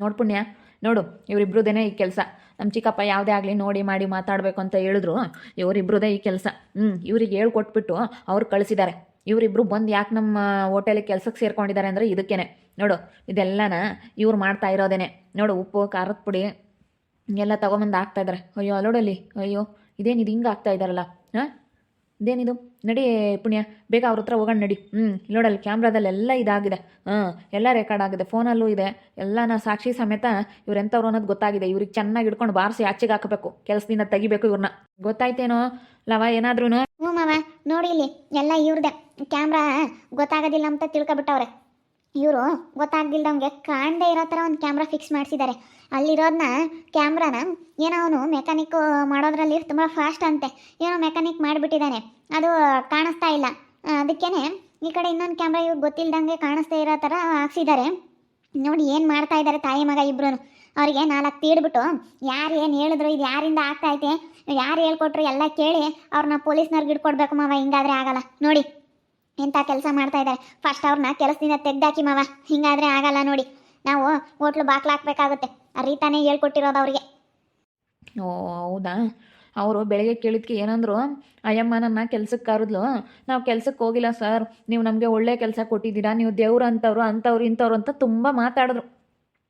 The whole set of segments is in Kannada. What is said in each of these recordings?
ನೋಡು ಪುಣ್ಯ. ನೋಡು, ಇವರಿಬ್ರದೇನೆ ಈ ಕೆಲಸ. ನಮ್ಮ ಚಿಕ್ಕಪ್ಪ ಯಾವುದೇ ಆಗಲಿ ನೋಡಿ ಮಾಡಿ ಮಾತಾಡಬೇಕು ಅಂತ ಹೇಳಿದ್ರು. ಇವರಿಬ್ರದೇ ಈ ಕೆಲಸ. ಹ್ಞೂ ಇವ್ರಿಗೆ ಹೇಳ್ಕೊಟ್ಬಿಟ್ಟು ಅವ್ರು ಕಳಿಸಿದ್ದಾರೆ ಇವರಿಬ್ರು ಬಂದು ಯಾಕೆ ನಮ್ಮ ಹೋಟೆಲಿಗೆ ಕೆಲಸಕ್ಕೆ ಸೇರ್ಕೊಂಡಿದ್ದಾರೆ ಅಂದರೆ ಇದಕ್ಕೇನೆ. ನೋಡು, ಇದೆಲ್ಲನ ಇವ್ರು ಮಾಡ್ತಾ ಇರೋದೇನೆ. ನೋಡು, ಉಪ್ಪು, ಖಾರದ ಪುಡಿ ಎಲ್ಲ ತೊಗೊಂಬಂದು ಹಾಕ್ತಾಯಿದ್ದಾರೆ ಅಯ್ಯೋ ಅಲ್ಲೋಡಲ್ಲಿ ಅಯ್ಯೋ, ಇದೇನು, ಇದು ಹಿಂಗೆ ಆಗ್ತಾ ಇದ್ದಾರಲ್ಲ ಹಾಂ? ಇದೇನಿದು? ನಡಿ ಪುಣ್ಯ, ಬೇಗ ಅವ್ರ ಹತ್ರ ಹೋಗೋಣ ನಡಿ. ಹ್ಞೂ ನೋಡಲ್ಲಿ ಕ್ಯಾಮ್ರಾದಲ್ಲೆಲ್ಲ ಇದಾಗಿದೆ. ಹಾಂ, ಎಲ್ಲ ರೆಕಾರ್ಡ್ ಆಗಿದೆ, ಫೋನಲ್ಲೂ ಇದೆ. ಎಲ್ಲನ ಸಾಕ್ಷಿ ಸಮೇತ ಇವ್ರು ಎಂಥವ್ರು ಅನ್ನೋದು ಗೊತ್ತಾಗಿದೆ. ಇವ್ರಿಗೆ ಚೆನ್ನಾಗಿ ಹಿಡ್ಕೊಂಡು ಬಾರಿಸಿ ಆಚೆಗೆ ಹಾಕಬೇಕು, ಕೆಲಸದಿಂದ ತೆಗಿಬೇಕು ಇವ್ರನ್ನ ಗೊತ್ತಾಯ್ತೇನೋ? ಲವ ಏನಾದ್ರೂ ಹ್ಞೂ ಮಾವ, ನೋಡಿ ಇಲ್ಲಿ, ಎಲ್ಲ ಇವ್ರದ್ದೆ ಕ್ಯಾಮ್ರಾ ಗೊತ್ತಾಗೋದಿಲ್ಲ ಅಂತ ತಿಳ್ಕೊಬಿಟ್ಟವ್ರೆ. ಇವರು ಗೊತ್ತಾಗ್ದಿಲ್ದಂಗೆ ಕಾಣದೇ ಇರೋ ಥರ ಒಂದು ಕ್ಯಾಮ್ರಾ ಫಿಕ್ಸ್ ಮಾಡಿಸಿದ್ದಾರೆ. ಅಲ್ಲಿರೋದನ್ನ ಕ್ಯಾಮ್ರಾನ ಏನೋ ಅವನು ಮೆಕ್ಯಾನಿಕ್ ಮಾಡೋದ್ರಲ್ಲಿ ತುಂಬ ಫಾಸ್ಟ್ ಅಂತೆ. ಏನೋ ಮೆಕ್ಯಾನಿಕ್ ಮಾಡಿಬಿಟ್ಟಿದ್ದಾನೆ. ಅದು ಕಾಣಿಸ್ತಾ ಇಲ್ಲ. ಅದಕ್ಕೇ ಈ ಕಡೆ ಇನ್ನೊಂದು ಕ್ಯಾಮ್ರಾ ಇವ್ರು ಗೊತ್ತಿಲ್ದಂಗೆ ಕಾಣಿಸ್ತಾ ಇರೋ ಥರ ಹಾಕ್ಸಿದ್ದಾರೆ. ನೋಡಿ ಏನು ಮಾಡ್ತಾ ಇದ್ದಾರೆ ತಾಯಿ ಮಗ ಇಬ್ರು ಅವರಿಗೆ ನಾಲ್ಕು ತೀಡ್ಬಿಟ್ಟು ಯಾರು ಏನು ಹೇಳಿದ್ರು, ಇದು ಯಾರಿಂದ ಆಗ್ತಾ ಐತೆ, ಯಾರು ಹೇಳ್ಕೊಟ್ರು ಎಲ್ಲ ಕೇಳಿ ಅವ್ರನ್ನ ಪೊಲೀಸ್ನವ್ರಿಗೆ ಹಿಡ್ಕೊಡ್ಬೇಕು ಮಾವ, ಹಿಂಗಾದ್ರೆ ಆಗಲ್ಲ. ನೋಡಿ. ಎಂಥ ಕೆಲಸ ಮಾಡ್ತಾ ಇದ್ದಾರೆ ಫಸ್ಟ್ ಅವ್ರನ್ನ ಕೆಲಸದಿಂದ ತೆಗ್ದಾಕಿ ಮಾವ. ಹಿಂಗಾದ್ರೆ ಆಗಲ್ಲ ನೋಡಿ. ನಾವು ಹೋಟ್ಲು ಬಾಕ್ಲು ಹಾಕ್ಬೇಕಾಗುತ್ತೆ. ಆ ರೀತಾನೇ ಹೇಳ್ಕೊಟ್ಟಿರೋದು ಅವ್ರಿಗೆ. ಓ, ಹೌದಾ? ಅವರು ಬೆಳಗ್ಗೆ ಕೇಳಿದ್ಕೆ ಏನಂದ್ರು, ಅಯ್ಯಮ್ಮ, ನನ್ನ ಕೆಲ್ಸಕ್ಕೆ ಕರೆದ್ಲು. ನಾವು ಕೆಲ್ಸಕ್ಕೆ ಹೋಗಿಲ್ಲ ಸರ್. ನೀವು ನಮಗೆ ಒಳ್ಳೆ ಕೆಲಸ ಕೊಟ್ಟಿದ್ದೀರಾ. ನೀವು ದೇವ್ರು ಅಂತವ್ರು ಅಂಥವ್ರು ಇಂಥವ್ರು ಅಂತ ತುಂಬ ಮಾತಾಡಿದ್ರು.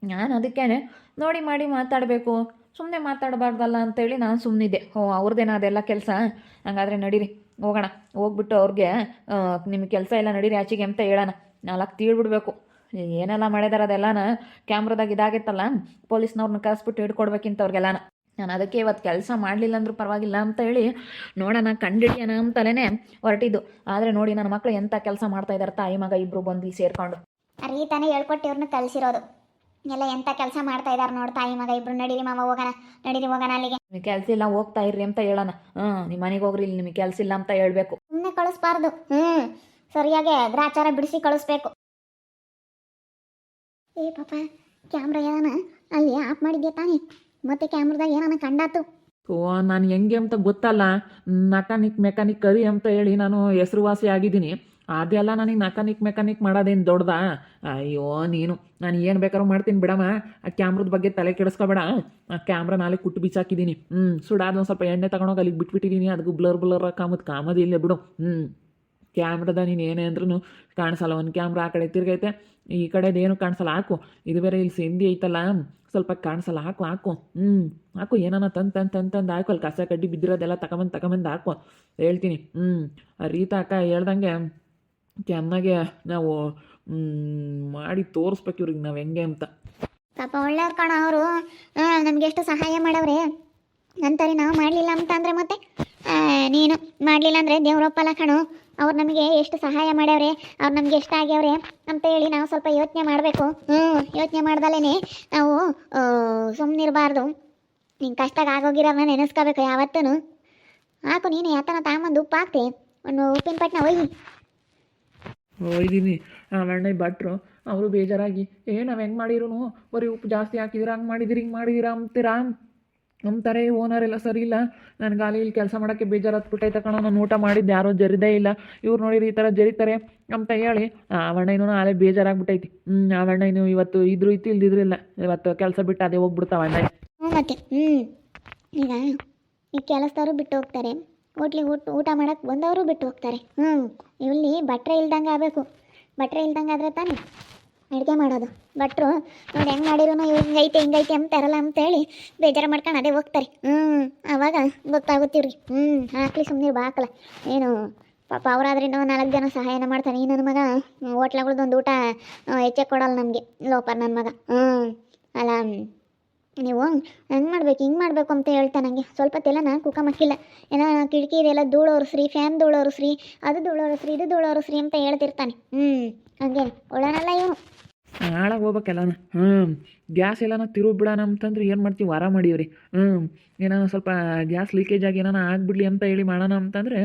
ನಾನು ಅದಕ್ಕೇನೆ, ನೋಡಿ, ಮಾಡಿ ಮಾತಾಡಬೇಕು. ಸುಮ್ಮನೆ ಮಾತಾಡಬಾರ್ದಲ್ಲ ಅಂತೇಳಿ ನಾನು ಸುಮ್ಮನಿದ್ದೆ ಓ ಅವ್ರದ್ದೇನ ಅದೆಲ್ಲ ಕೆಲಸ? ಹಂಗಾದ್ರೆ ನಡೀರಿ. ಹೋಗೋಣ. ಹೋಗ್ಬಿಟ್ಟು ಅವ್ರಿಗೆ ನಿಮ್ಮ ಕೆಲಸ ಎಲ್ಲ ನಡೀರಿ, ಆಚೆಗೆ ಅಂತ ಹೇಳೋಣ. ನಾಲ್ಕು ತೀಳ್ಬಿಡ್ಬೇಕು. ಏನೆಲ್ಲ ಮಾಡಿದಾರೆ ಅದೆಲ್ಲನ ಕ್ಯಾಮ್ರಾದಾಗ ಇದಾಗಿತ್ತಲ್ಲ ಪೊಲೀಸ್ನವ್ರನ್ನ ಕರೆಸ್ಬಿಟ್ಟು ಹಿಡ್ಕೊಡ್ಬೇಕಿಂತ ಅವ್ರಿಗೆಲ್ಲನ ನಾನು ಅದಕ್ಕೆ ಇವತ್ತು ಕೆಲಸ ಮಾಡಲಿಲ್ಲ ಅಂದ್ರೂ ಪರವಾಗಿಲ್ಲ ಅಂತ ಹೇಳಿ, ನೋಡೋಣ, ಕಂಡಿಡಿಯೋಣ ಅಂತಲೇ ಹೊರಟಿದ್ದು. ಆದರೆ ನೋಡಿ ನನ್ನ ಮಕ್ಕಳು ಎಂಥ ಕೆಲಸ ಮಾಡ್ತಾ ಇದ್ದಾರೆ ತಾಯಿ ಮಗ ಇಬ್ಬರು ಬಂದು ಸೇರ್ಕೊಂಡು. ಅರೀತಾನೆ ಹೇಳ್ಕೊಟ್ಟಿ ಇವ್ರನ್ನ ಕಳಿಸಿರೋದು. ಎಲ್ಲ ಎಂತ ಕೆಲಸ ಮಾಡ್ತಾ ಇದ್ದಾರೆ ನೋಡ್ ತಾಯಿ ಮಗ ಇಬ್ರು ನಡೀರಿ ಮಾವ ಹೋಗೋಣ ನಡೀರಿ ಹೋಗೋಣ ಅಲ್ಲಿಗೆ. ನಿಮಗೆ ಕೆಲಸ ಇಲ್ಲ ಹೋಗ್ತಾ ಇರ್ರಿ ಅಂತ ಹೇಳೋಣ. ಹ್ಞೂ ನಿಮ್ಮ ಮನೆಗೆ ಹೋಗ್ರಿ ಇಲ್ಲಿ ನಿಮಗೆ ಕೆಲಸ ಇಲ್ಲ ಅಂತ ಹೇಳಬೇಕು. ಸುಮ್ಮನೆ ಕಳಿಸ್ಬಾರ್ದು. ಹ್ಞೂ ಸರಿಯಾಗಿ ಗ್ರಾಚಾರ ಬಿಡಿಸಿ ಕಳಿಸ್ಬೇಕು. ಏ ಪಾಪ ಕ್ಯಾಮ್ರಾ ಏನ ಅಲ್ಲಿ ಆಫ್ ಮಾಡಿದ್ಯಾ ತಾನೇ? ಮತ್ತೆ ಕ್ಯಾಮ್ರಾದಾಗ ಏನಾನ ಕಂಡಾತು? ಓ ನಾನು ಹೆಂಗೆ ಅಂತ ಗೊತ್ತಲ್ಲ. ನಕಾನಿಕ್ ಮೆಕ್ಯಾನಿಕ್ ಕರಿ ಅಂತ ಹೇಳಿ ನಾನು ಹೆಸರುವಾಸಿ ಆಗಿದ್ದೀನಿ. ಅದೆಲ್ಲ ನನಗೆ ಮೆಕಾನಿಕ್ ಮೆಕಾನಿಕ್ ಮಾಡೋದೇನು ದೊಡ್ಡದಾ? ಅಯ್ಯೋ, ನೀನು. ನಾನು ಏನು ಬೇಕಾದ್ರೂ ಮಾಡ್ತೀನಿ ಬಿಡಮ್ಮ. ಆ ಕ್ಯಾಮ್ರದ ಬಗ್ಗೆ ತಲೆ ಕೆಡಿಸ್ಕೊಬೇಡ. ಆ ಕ್ಯಾಮ್ರಾ ನಾಳೆ ಕುಟ್ಟು ಬಿಚ್ಚಾಕಿದ್ದೀನಿ ಹ್ಞೂ ಸುಡಾದ ಒಂದು ಸ್ವಲ್ಪ ಎಣ್ಣೆ ತಗೊಂಡೋಗಿ ಅಲ್ಲಿಗೆ ಬಿಟ್ಬಿಟ್ಟಿದ್ದೀನಿ ಅದಕ್ಕೂ ಬ್ಲರ್ ಬ್ಲರ್ ಕಾಮದ್ ಕಾಮದಿ ಇಲ್ಲ ಬಿಡು. ಹ್ಞೂ ಕ್ಯಾಮ್ರದ ನೀನು ಏನೇ ಅಂದ್ರೂ ಕಾಣಿಸಲ್ಲ. ಒಂದು ಕ್ಯಾಮ್ರ ಆ ಕಡೆ ತಿರುಗೈತೆ, ಈ ಕಡೆದೇನು ಕಾಣಿಸಲ್ಲ. ಹಾಕು. ಇದು ಬೇರೆ ಇಲ್ಲಿ ಸಿಂಧಿ ಐತಲ್ಲ. ಸ್ವಲ್ಪ ಕಾಣಿಸಲ್ಲ. ಹಾಕು ಹಾಕು. ಹ್ಞೂ ಹಾಕು. ಏನಾನ ತಂದು ತಂದು ತಂದು ತಂದು ಹಾಕು. ಅಲ್ಲಿ ಕಸ ಕಡ್ಡಿ ಬಿದ್ದಿರೋದೆಲ್ಲ ತಗೊಂಬಂದು ತಗೊಂಬಂದು ಹಾಕು. ಹೇಳ್ತೀನಿ. ಹ್ಞೂ ರೀತಾ ಅಕ್ಕ ಹೇಳ್ದಂಗೆ ಚೆನ್ನಾಗೆ ನಾವು ಮಾಡಿ ತೋರಿಸ್ಬೇಕು ಇವ್ರಿಗೆ ನಾವು ಹೆಂಗೆ ಅಂತ. ಪಾಪ ಒಳ್ಳೆಯವ್ರು ಕಣ ಅವರು. ನಮ್ಗೆ ಎಷ್ಟು ಸಹಾಯ ಮಾಡವ್ರೆ. ಅಂತಾರೆ ನಾವು ಮಾಡಲಿಲ್ಲ ಅಂತ ಅಂದರೆ ಮತ್ತೆ ನೀನು ಮಾಡಲಿಲ್ಲ ಅಂದರೆ ದೇವರಪ್ಪಲ ಕಣು. ಅವ್ರು ನಮಗೆ ಎಷ್ಟು ಸಹಾಯ ಮಾಡ್ಯಾವ್ರೆ, ಅವ್ರು ನಮಗೆ ಎಷ್ಟು ಆಗ್ಯಾವ್ರೆ ಅಂತ ಹೇಳಿ ನಾವು ಸ್ವಲ್ಪ ಯೋಚನೆ ಮಾಡಬೇಕು. ಹ್ಞೂ ಯೋಚನೆ ಮಾಡ್ದಲೇ ನಾವು ಸುಮ್ಮನಿರಬಾರ್ದು ನಿಂಗೆ ಕಷ್ಟಾಗ ಆಗೋಗಿರೋ ನೆನೆಸ್ಕೋಬೇಕು ಯಾವತ್ತೂ ಹಾಕು ನೀನು ಯಾತನ ತಾಂಬಂದು ಉಪ್ಪು ಹಾಕ್ತೆ ಒಂದು ಉಪ್ಪಿನ ಪಟ್ಟಣ ಒಯ್ಯಿ. ಒಯ್ದೀನಿ. ಅಣ್ಣ ಭಟ್ರು, ಅವರು ಬೇಜಾರಾಗಿ, ಏ, ನಾವು ಹೆಂಗೆ ಮಾಡಿರೂ ಬರೀ ಉಪ್ಪು ಜಾಸ್ತಿ ಹಾಕಿದಿರ? ಹಂಗೆ ಮಾಡಿದಿರಿ, ಹಿಂಗೆ ಮಾಡಿದಿರಾ? ಅಂತೀರಾ? ಅಂತಾರೆ, ಓನರ್ ಎಲ್ಲ ಸರಿ ಇಲ್ಲ. ನನಗೆ ಅಲ್ಲಿ ಇಲ್ಲಿ ಕೆಲಸ ಮಾಡೋಕ್ಕೆ ಬೇಜಾರು ಹತ್ಬಿಟ್ಟೈತೆ ಕಣ, ನಾನು ಊಟ ಮಾಡಿದ್ದು, ಯಾರೂ ಜರಿದೇ ಇಲ್ಲ. ಇವ್ರು ನೋಡಿರಿ ಈ ಥರ ಜರಿತಾರೆ ಅಂತ ಹೇಳಿ ಅವಣ್ಣ ಇನ್ನೂ ನಾಳೆ ಬೇಜಾರಾಗ್ಬಿಟ್ಟೈತಿ. ಹ್ಞೂ ಅವಣ್ಣ ಇನ್ನು ಇವತ್ತು ಇದ್ರು ಇತ್ತು ಇಲ್ದಿದ್ರು ಇಲ್ಲ ಇವತ್ತು ಕೆಲಸ ಬಿಟ್ಟು ಅದೇ ಹೋಗ್ಬಿಡ್ತಾವ ಅಣ್ಣ ಹ್ಞೂ ಮತ್ತೆ ಹ್ಞೂ ಈಗ ಈ ಕೆಲಸದವರು ಬಿಟ್ಟು ಹೋಗ್ತಾರೆ. ಹೋಟ್ಲಿಗೆ ಊಟ ಊಟ ಮಾಡಕ್ಕೆ ಬಂದವರು ಬಿಟ್ಟು ಹೋಗ್ತಾರೆ. ಹ್ಞೂ ಇಲ್ಲಿ ಬಟ್ರೆ ಇಲ್ದಂಗೆ ಆಗಬೇಕು. ಬಟ್ರೆ ಇಲ್ದಂಗೆ ಆದರೆ ತಾನೇ ಅಡುಗೆ ಮಾಡೋದು. ಭಟ್ರು ನೋಡಿ ಹೆಂಗೆ ಮಾಡಿರೋ ಹಿಂಗೈತೆ ಹಿಂಗೈತೆ ಅಂತಾರಲ್ಲ ಅಂತೇಳಿ ಬೇಜಾರು ಮಾಡ್ಕೊಂಡು ಅದೇ ಹೋಗ್ತಾರೆ. ಹ್ಞೂ ಆವಾಗ ಗೊತ್ತಾಗುತ್ತೆ ಇವ್ರಿಗೆ ಹ್ಞೂ ಹಾಕ್ಲಿ ಸುಮ್ಮನೆ ಬಾಕಲ ಏನು, ಪಾಪ ಅವರಾದ್ರೆ ಇನ್ನೂ ನಾಲ್ಕು ಜನ ಸಹಾಯನ ಮಾಡ್ತಾನೆ. ಈ ನನ್ನ ಮಗ, ಹೋಟ್ಲಗಳದೊಂದು ಊಟ ಹೆಚ್ಚೆ ಕೊಡಲ್ಲ ನಮಗೆ. ಲೋಪರ್ ನನ್ನ ಮಗ. ಹ್ಞೂ ಅಲ್ಲ ನೀವು ಹಂಗೆ ಮಾಡ್ಬೇಕು, ಹಿಂಗೆ ಮಾಡಬೇಕು ಅಂತ ಹೇಳ್ತಾ ನನಗೆ ಸ್ವಲ್ಪ ತೆಲನ ಕುಕ ಮಕ್ಕಿಲ್ಲ ಏನೋ ಕಿಟಕಿ ಇದೆಲ್ಲ ಧೂಳೋರು ಶ್ರೀ, ಫ್ಯಾನ್ ಧೂಳೋರು ಶ್ರೀ, ಅದು ಧೂಳು ಶ್ರೀ, ಇದು ಧೂಳು ಶ್ರೀ ಅಂತ ಹೇಳ್ತಿರ್ತಾನೆ. ಹ್ಞೂ ಹಂಗೆ ಒಳ್ಳನಲ್ಲ ಇವನು. ನಾಳಾಗ ಹೋಗ್ಬೇಕೆಲ್ಲನ ಹ್ಞೂ ಗ್ಯಾಸ್ ಎಲ್ಲನ ತಿರುಗಿ ಬಿಡೋಣ ಅಂತಂದ್ರೆ ಏನು ಮಾಡ್ತೀವಿ? ವಾರ ಮಾಡೀವ್ರಿ. ಹ್ಞೂ ಏನೋ ಸ್ವಲ್ಪ ಗ್ಯಾಸ್ ಲೀಕೇಜ್ ಆಗಿ ಏನಾನ ಆಗ್ಬಿಡ್ಲಿ ಅಂತ ಹೇಳಿ ಮಾಡೋಣ ಅಂತಂದರೆ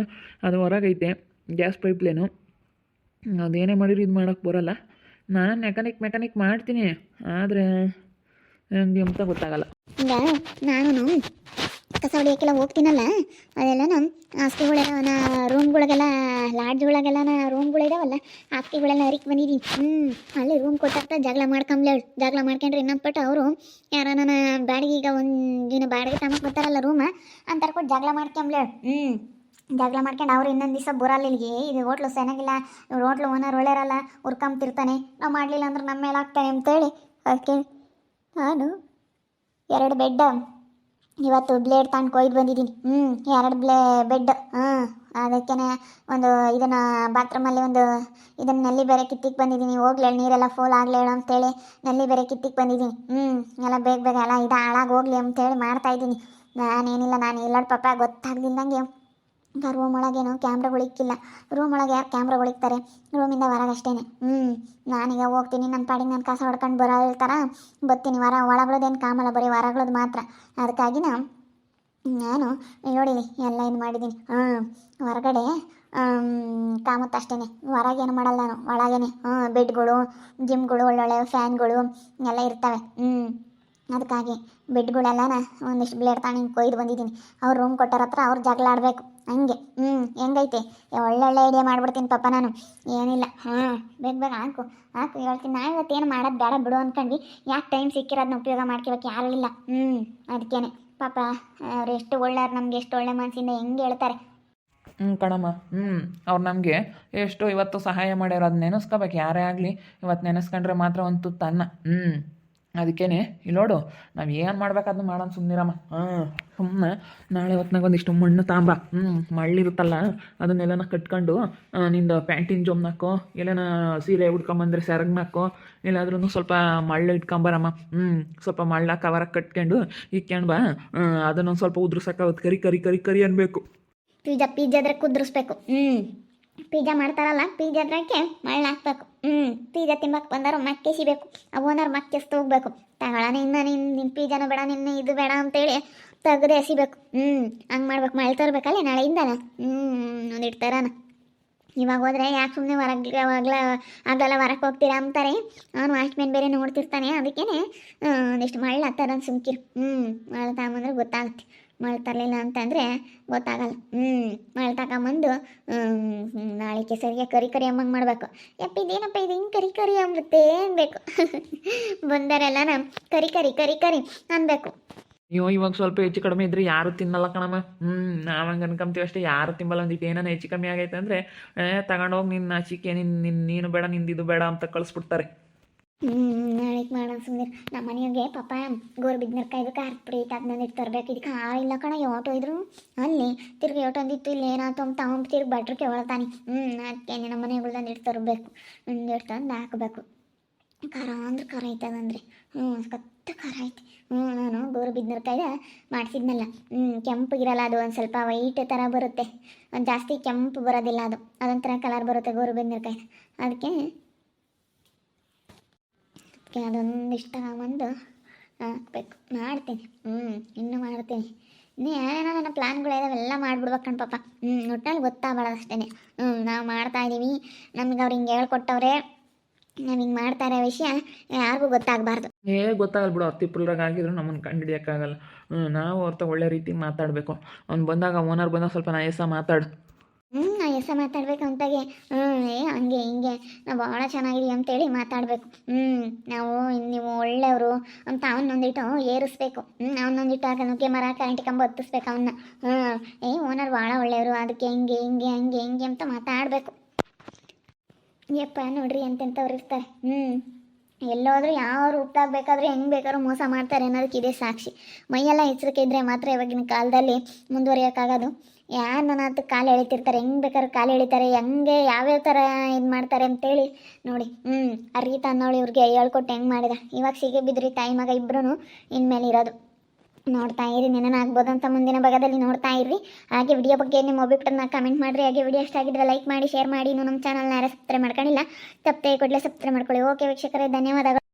ಅದು ಹೊರಗೈತೆ, ಗ್ಯಾಸ್ ಪೈಪ್ಲೇನು ಅದೇನೇ ಮಾಡಿರಿ ಇದು ಮಾಡೋಕ್ಕೆ ಬರೋಲ್ಲ. ನಾನು ಮೆಕ್ಯಾನಿಕ್ ಮೆಕ್ಯಾನಿಕ್ ಮಾಡ್ತೀನಿ. ಆದರೆ ಹೆಂಗೆ ಅಂತ ಗೊತ್ತಾಗಲ್ಲ. ಈಗ ನಾನು ಕಸ ಹೊಡಿಯೋಕ್ಕೆಲ್ಲ ಹೋಗ್ತೀನಲ್ಲ? ಅದೆಲ್ಲ ನಾ ರೂಮ್ಗಳಿಗೆಲ್ಲ ಲಾಡ್ಜ್ಗಳಿಗೆಲ್ಲ ರೂಮ್ಗಳಿದಾವಲ್ಲ ಆಸ್ತಿಗಳೆಲ್ಲ ಹರಿಕ್ ಬಂದಿದ್ದೀನಿ ಹ್ಞೂ ಅಲ್ಲಿ ರೂಮ್ ಕೊಟ್ಟಾಗ ಜಗಳ ಮಾಡ್ಕೊಂಬ್ಲೆ, ಜಗಳ ಮಾಡ್ಕೊಂಡ್ರೆ ಇನ್ನೊಂದು ಅವರು ಯಾರ ನನ್ನ ಬಾಡಿಗೆ ಈಗ ಒಂದು ದಿನ ಬಾಡಿಗೆ ತಮ್ಮಕ್ಕೆ ಬರ್ತಾರಲ್ಲ ರೂಮ ಅಂತಾರೆ ಜಗಳ ಮಾಡ್ಕೊಂಬ್ಲೆ. ಹ್ಞೂ ಜಗಳ ಮಾಡ್ಕೊಂಡು ಅವ್ರು ಇನ್ನೊಂದು ದಿವಸ ಬರಲ್ಲ ಇಲ್ಲಿಗೆ. ಇದು ಹೋಟ್ಲು ಚೆನ್ನಾಗಿಲ್ಲ ಇವ್ರು ಹೋಟ್ಲು ಓನರ್ ಒಳ್ಳೆಯರಲ್ಲ ಹುರ್ಕೊಂಬ್ತಿರ್ತಾನೆ. ನಾವು ಮಾಡಲಿಲ್ಲ ಅಂದ್ರೆ ನಮ್ಮ ಮೇಲೆ ಹಾಕ್ತಾನೆ ಅಂತೇಳಿ ಅದಕ್ಕೆ ನಾನು ಎರಡು ಬೆಡ್ ಇವತ್ತು ಬ್ಲೇಡ್ ತಗೊಂಡು ಕೊಯ್ದು ಬಂದಿದ್ದೀನಿ. ಹ್ಞೂ ಎರಡು ಬ್ಲೇ ಬೆಡ್ ಹ್ಞೂ ಅದಕ್ಕೆ ಒಂದು ಇದನ್ನು ಬಾತ್ರೂಮಲ್ಲಿ ಒಂದು ಇದನ್ನು ನಲ್ಲಿ ಬೇರೆ ಕಿತ್ತಿಗೆ ಬಂದಿದ್ದೀನಿ. ಹೋಗ್ಲೇಳು ನೀರೆಲ್ಲ ಫೋಲ್ ಆಗಲೇಳು ಅಂತೇಳಿ ನಲ್ಲಿ ಬೇರೆ ಕಿತ್ತಿಗೆ ಬಂದಿದ್ದೀನಿ. ಹ್ಞೂ ಎಲ್ಲ ಬೇಗ ಬೇಗ ಎಲ್ಲ ಇದು ಹಾಳಾಗಿ ಹೋಗ್ಲಿ ಅಂತೇಳಿ ಮಾಡ್ತಾಯಿದ್ದೀನಿ ನಾನೇನಿಲ್ಲ, ನಾನು ಎಲ್ಲರ ಪಾಪ ಗೊತ್ತಾಗ್ದಿಲ್ದಂಗೆ ಈಗ ರೂಮ್ ಒಳಗೇನು ಕ್ಯಾಮ್ರಾಗಳಿಕ್ಕಿಲ್ಲ ರೂಮ್ ಒಳಗೆ ಯಾರು ಕ್ಯಾಮ್ರಾಗಳಿಕ್ತಾರೆ ರೂಮಿಂದ ಹೊರಗಷ್ಟೇ ಹ್ಞೂ ನಾನೀಗ ಹೋಗ್ತೀನಿ. ನನ್ನ ಪಾಡಿಗೆ ನಾನು ಕಸ ಹೊಡ್ಕೊಂಡು ಬರೋ ಹೇಳ್ತಾರ ಬರ್ತೀನಿ ಹೊರ ಒಳಗಳದೇನು ಕಾಮಲ್ಲ, ಬರೀ ಹೊರಗಳದ್ದು ಮಾತ್ರ. ಅದಕ್ಕಾಗಿ ನಾನು ನೋಡಿಲಿ, ಎಲ್ಲ ಇದು ಮಾಡಿದ್ದೀನಿ ಹಾಂ, ಹೊರಗಡೆ ಕಾಮತ್ತು ಅಷ್ಟೇ ಹೊರಗೇನು ಮಾಡಲ್ಲ ನಾನು. ಒಳಗೇನೆ. ಹಾಂ ಬೆಡ್ಗಳು ಜಿಮ್ಗಳು ಒಳ್ಳೊಳ್ಳೆ ಫ್ಯಾನ್ಗಳು ಎಲ್ಲ ಇರ್ತವೆ. ಹ್ಞೂ ಅದಕ್ಕಾಗಿ ಬೆಡ್ಗಳೆಲ್ಲನ ಒಂದಿಷ್ಟು ಬ್ಲೇಡ್ ತಗೊಂಡು ಕೊಯ್ದು ಬಂದಿದ್ದೀನಿ. ಅವ್ರು ರೂಮ್ ಕೊಟ್ಟಾರ ಹತ್ರ ಅವ್ರು ಜಗಳ ಆಡಬೇಕು. ಹಂಗೆ. ಹ್ಞೂ ಹೆಂಗೈತೆ? ಒಳ್ಳೊಳ್ಳೆ ಐಡಿಯಾ ಮಾಡ್ಬಿಡ್ತೀನಿ ಪಾಪ ನಾನು. ಏನಿಲ್ಲ. ಹಾಂ, ಬೇಗ ಬೇಗ ಹಾಕು. ಹಾಕು, ಹೇಳ್ತೀನಿ. ನಾ ಇವತ್ತೇನು ಮಾಡೋದು ಬೇಡ ಬಿಡು ಅಂದ್ಕೊಂಡ್ವಿ ಯಾಕೆ ಟೈಮ್ ಸಿಕ್ಕಿರೋದನ್ನ ಉಪಯೋಗ ಮಾಡ್ಕೋಬೇಕು ಯಾರೂ ಇಲ್ಲ. ಹ್ಞೂ ಅದಕ್ಕೇನೆ ಪಾಪ, ಅವ್ರು ಎಷ್ಟು ಒಳ್ಳೆಯವ್ರು, ನಮ್ಗೆ ಎಷ್ಟು ಒಳ್ಳೆ ಮನಸ್ಸಿಂದ ಹೆಂಗೆ ಹೇಳ್ತಾರೆ? ಹ್ಞೂ ಕಣಮ್ಮ. ಹ್ಞೂ ಅವ್ರು ನಮಗೆ ಎಷ್ಟು ಇವತ್ತು ಸಹಾಯ ಮಾಡಿರೋದು ನೆನೆಸ್ಕೋಬೇಕು. ಯಾರೇ ಆಗಲಿ ಇವತ್ತು ನೆನೆಸ್ಕೊಂಡ್ರೆ ಮಾತ್ರ ಒಂದು ತುತ್ತು ಅನ್ನ. ಹ್ಞೂ ಅದಕ್ಕೇನೆ ಇಲ್ಲಿ ನೋಡು ನಾವು ಏನು ಮಾಡ್ಬೇಕು ಅದನ್ನ ಮಾಡೋಣ ಸುಮ್ಮನಿರಮ್ಮ ಹಾಂ. ಸುಮ್ಮನೆ ನಾಳೆ ಹೊತ್ನಾಗ ಒಂದಿಷ್ಟು ಮಣ್ಣು ತಾಂಬ. ಹ್ಞೂ ಮಳ್ಳಿರುತ್ತಲ್ಲ ಅದನ್ನೆಲ್ಲನ ಕಟ್ಕೊಂಡು ನಿಂದು ಪ್ಯಾಂಟಿನ ಜೊಮ್ನಾಕೋ ಎಲ್ಲನ ಸೀರೆ ಉಡ್ಕೊಂಬಂದ್ರೆ ಸೆರಗ್ನಾಕೋ ಎಲ್ಲಾದ್ರೂ ಸ್ವಲ್ಪ ಮಳ್ಳು ಇಟ್ಕೊಂಬರಮ್ಮ. ಹ್ಞೂ ಸ್ವಲ್ಪ ಮಳ್ಳ ಕವರ ಕಟ್ಕೊಂಡು ಇಕ್ಕೊಂಡು ಬಾ. ಅದನ್ನೊಂದು ಸ್ವಲ್ಪ ಉದ್ರಸಕ್ಕಾಗುತ್ತೆ ಕರಿ ಕರಿ ಕರಿ ಕರಿ ಅನ್ಬೇಕು. ಪಿಜ್ಜಾ ಪಿಜ್ಜಾದ್ರೆ ಕುದ್ರಿಸ್ಬೇಕು. ಹ್ಞೂ ಪಿಜ್ಜಾ ಮಾಡ್ತಾರಲ್ಲ ಪಿಜ್ಜಾದ್ರಕ್ಕೆ ಮಳ್ಳ ಹಾಕ್ಬೇಕು. ಹ್ಞೂ ಪಿಜ್ಜಾ ತಿಂಬಕ್ಕೆ ಬಂದರು ಮಕ್ಕೆ ಸಿಬೇಕು ಆ ಓನರ್ ಮಕ್ಕೆ ಹೋಗ್ಬೇಕು. ತಗೊಳ, ನಿನ್ನ ನಿನ್ನ ನಿನ್ನ ಪಿಜ್ಜಾನು ಬೇಡ, ನಿನ್ನ ಇದು ಬೇಡ ಅಂತೇಳಿ ತೆಗ್ದು ಎಸಿಬೇಕು. ಹ್ಞೂ ಹಂಗೆ ಮಾಡ್ಬೇಕು. ಮಳೆ ತರಬೇಕಲ್ಲ ನಾಳೆಯಿಂದನ ಹ್ಞೂ ಒಂದು ಇಡ್ತಾರನ ಇವಾಗ ಹೋದ್ರೆ ಯಾಕೆ ಸುಮ್ಮನೆ ಹೊರಗೆ, ಅವಾಗಲ ಆಗಲ್ಲ ಹೊರಕ್ಕೆ ಹೋಗ್ತೀರಾ ಅಂತಾರೆ. ಅವನು ವಾಚ್ಮ್ಯಾನ್ ಬೇರೆ ನೋಡ್ತಿರ್ತಾನೆ. ಅದಕ್ಕೇನೆ ಒಂದಿಷ್ಟು ಮಳ್ಳ ಹತ್ತಾರ ಸುಮ್ಕಿರು. ಹ್ಞೂ ಮಳೆ ತಗೊಂಬಂದ್ರೆ ಗೊತ್ತಾಗುತ್ತೆ. ಮಳೆ ತರಲಿಲ್ಲ ಅಂತಂದರೆ ಗೊತ್ತಾಗಲ್ಲ. ಹ್ಞೂ ಮಳೆ ತಗೊಂಬಂದು ನಾಳೆ ಕೆಸರಿಗೆ ಕರಿ ಕರಿ ಅಮ್ಮಂಗೆ ಮಾಡಬೇಕು. ಯಪ್ಪ, ಇದೇನಪ್ಪ ಇದು? ಹಿಂಗೆ ಕರಿ ಕರಿ ಅಂಬುತ್ತೆ ಅನ್ಬೇಕು. ಬಂದರೆಲ್ಲ ಕರಿ ಕರಿ ಕರಿ ಕರಿ ಅನ್ಬೇಕು. ಅಯ್ಯೋ, ಇವಾಗ ಸ್ವಲ್ಪ ಹೆಚ್ಚು ಕಡಿಮೆ ಇದ್ರೆ ಯಾರು ತಿನ್ನಲ್ಲ ಕಣಮ್ಮ. ಹ್ಞೂ ನಾವು ಹಂಗೆ ಅನ್ಕೊಂತೀವಿ ಅಷ್ಟೇ. ಯಾರು ತಿನ್ನಲ್ಲ ಒಂದಿಟ್ಟು ಏನಾನ ಹೆಚ್ಚು ಕಮ್ಮಿ ಆಗೈತೆ ಅಂದರೆ ತಗೊಂಡೋಗಿ ನಿನ್ನ ನಾಚಿಕೆ ನಿನ್ನ ನೀನು ಬೇಡ ನಿಂದು ಇದು ಬೇಡ ಅಂತ ಕಳಿಸ್ಬಿಡ್ತಾರೆ. ಹ್ಞೂ ನಾಳೆ ಮಾಡೋಣ ಸುಮ್ಮನೆ ನಮ್ಮ ಮನೆಯಾಗೆ ಪಾಪ ಗೋರ್ ಬಿದ್ನರ್ಕಾಯ್ದು ಖಾರ ಪುಡಿ ನಾನು ಇಟ್ಟು ತರಬೇಕು, ಇದಕ್ಕೆ ಇಲ್ಲ ಕಣ ಯೋಟೋ ಇದ್ರು. ಅಲ್ಲಿ ತಿರ್ಗಿ ಯೋಟೋ ಅಂದಿತ್ತು ಇಲ್ಲಿ ಏನಾಯ್ತು ಅಂತ ಅವ್ನು ತಿರ್ಗಿ ಬಟ್ರು ಕೇಳ್ತಾನೆ. ಹ್ಞೂ ಅದಕ್ಕೆ ನಮ್ಮ ಮನೆಗಳ್ದಂದು ಇಟ್ಟು ತರಬೇಕು ಇಟ್ಟು ತಂದು ಹಾಕಬೇಕು. ಖಾರ ಅಂದ್ರೆ ಖಾರ ಐತದಂದ್ರೆ. ಹ್ಞೂ ಕತ್ತ ಖಾರ ಐತಿ. ಹ್ಞೂ ನಾನು ಗೋರು ಬಿದ್ನರ್ಕಾಯ್ದ ಮಾಡಿಸಿದ್ನಲ್ಲ. ಹ್ಞೂ ಕೆಂಪಗಿರಲ್ಲ ಅದು, ಒಂದು ಸ್ವಲ್ಪ ವೈಟ್ ಥರ ಬರುತ್ತೆ. ಜಾಸ್ತಿ ಕೆಂಪು ಬರೋದಿಲ್ಲ ಅದು. ಅದೊಂಥರ ಕಲರ್ ಬರುತ್ತೆ ಗೋರು ಬಿದ್ನರ್ಕಾಯ್ದ ಅದಕ್ಕೆ ಅದಕ್ಕೆ ಅದೊಂದಿಷ್ಟು ಬಂದು ಹಾಕ್ಬೇಕು ಮಾಡ್ತೀನಿ. ಹ್ಞೂ ಇನ್ನೂ ಮಾಡ್ತೀನಿ. ಇನ್ನೂ ಏನೇನೋ ನನ್ನ ಪ್ಲ್ಯಾನ್ಗಳಿದಾವೆ ಎಲ್ಲ ಮಾಡ್ಬಿಡ್ಬೇಕು ಕಣ್ ಪಾಪ. ಹ್ಞೂ ಒಟ್ಟಲ್ಲಿ ಗೊತ್ತಾಗಬಾರ್ದು ಹ್ಞೂ ನಾವು ಮಾಡ್ತಾ ಇದ್ದೀವಿ ನಮ್ಗೆ ಅವ್ರು ಹಿಂಗೆ ಹೇಳ್ಕೊಟ್ಟವ್ರೆ. ನಾವು ಹಿಂಗೆ ಮಾಡ್ತಾ ಇರೋ ವಿಷಯ ಯಾರಿಗೂ ಗೊತ್ತಾಗಬಾರ್ದು. ಏ ಗೊತ್ತಾಗಲ್ಲ ಬಿಡು ಅವ್ರು ತಿಪ್ಪಲ್ರಾಗ ಆಗಿದ್ರು ನಮ್ಮನ್ನು ಕಂಡು ಹಿಡಿಯೋಕ್ಕಾಗಲ್ಲ ನಾವು ಅವ್ರ ಒಳ್ಳೆ ರೀತಿ ಮಾತಾಡಬೇಕು. ಅವ್ನು ಬಂದಾಗ ಓನರ್ ಬಂದಾಗ ಸ್ವಲ್ಪ ನಯಸ ಮಾತಾಡು. ಎಸ ಮಾತಾಡ್ಬೇಕು ಅಂತಾಗೆ ಹ್ಞೂ ಏ, ಹಂಗೆ, ಹಿಂಗೆ, ನಾವು ಭಾಳ ಚೆನ್ನಾಗಿದೀವಿ ಅಂತೇಳಿ ಮಾತಾಡಬೇಕು. ಹ್ಞೂ ನಾವು ನೀವು ಒಳ್ಳೆಯವರು ಅಂತ ಅವನ್ನೊಂದಿಟ್ಟು ಏರಿಸ್ಬೇಕು. ಹ್ಞೂ ಆಗ ನುಗ್ಗೆ ಮರ ಕರೆಂಟ್ ಕಂಬ ಹತ್ತಿಸ್ಬೇಕು ಅವನ್ನ ಹ್ಞೂ ಏ ಓನರ್ ಭಾಳ ಒಳ್ಳೆಯವರು, ಅದಕ್ಕೆ ಹಿಂಗೆ ಹಿಂಗೆ, ಹಂಗೆ, ಹಿಂಗೆ ಅಂತ ಮಾತಾಡಬೇಕು. ಯಪ್ಪ, ನೋಡ್ರಿ ಎಂತೆಂಥವ್ರು ಇರ್ತಾರೆ. ಹ್ಞೂ ಎಲ್ಲೋದ್ರೂ ಯಾವ ರೂಪದಾಗ ಹೆಂಗ್ ಹೆಂಗೆ ಬೇಕಾದ್ರೂ ಮೋಸ ಮಾಡ್ತಾರೆ ಅನ್ನೋದಕ್ಕೆ ಇದೇ ಸಾಕ್ಷಿ. ಮೈಯೆಲ್ಲ ಎಚ್ಚರಿಕೆ ಇದ್ದರೆ ಮಾತ್ರ ಇವಾಗಿನ ಕಾಲದಲ್ಲಿ ಮುಂದುವರಿಯೋಕ್ಕಾಗೋದು. ಯಾರು ನನ್ನ ಹತ್ತು ಕಾಲು ಎಳಿತಿರ್ತಾರೆ? ಹೆಂಗೆ ಬೇಕಾದ್ರೂ ಕಾಲು ಎಳಿತಾರೆ. ಹೆಂಗೆ, ಯಾವ್ಯಾವ ಥರ ಇದು ಮಾಡ್ತಾರೆ ಅಂತೇಳಿ ನೋಡಿ. ಹ್ಞೂ ಅರ್ಗಿತ ಅನ್ನೋಳು ಇವ್ರಿಗೆ ಹೇಳ್ಕೊಟ್ಟು ಹೆಂಗೆ ಮಾಡಿದ. ಇವಾಗ ಸಿಗೆ ಬಿದ್ರಿ ತಾಯಿ ಮಗ ಇಬ್ಬರೂ ಇನ್ಮೇಲೆ ಇರೋದು. ನೋಡ್ತಾ ಇರಿ, ನೆನನ ಆಗ್ಬೋದು ಅಂತ ಮುಂದಿನ ಭಾಗದಲ್ಲಿ ನೋಡ್ತಾ ಇರ್ರಿ. ಹಾಗೆ ವಿಡಿಯೋ ಬಗ್ಗೆ ನಿಮ್ಮ ಅಭಿಪ್ರಾಯನ ಕಮೆಂಟ್ ಮಾಡಿರಿ. ಹಾಗೆ ವಿಡಿಯೋ ಇಷ್ಟ ಆಗಿದ್ರೆ ಲೈಕ್ ಮಾಡಿ ಶೇರ್ ಮಾಡಿ. ಇನ್ನೂ ನಮ್ಮ ಚಾನಲ್ನ ಯಾರು ಸಬ್ಸ್ಕ್ರೈಬ್ ಮಾಡ್ಕೊಂಡಿಲ್ಲ, ತಪ್ಪದೆ ಕೊಡಲೇ ಸಬ್ಸ್ಕ್ರೈಬ್ ಮಾಡ್ಕೊಳ್ಳಿ. ಓಕೆ ವೀಕ್ಷಕರೇ, ಧನ್ಯವಾದಗಳು.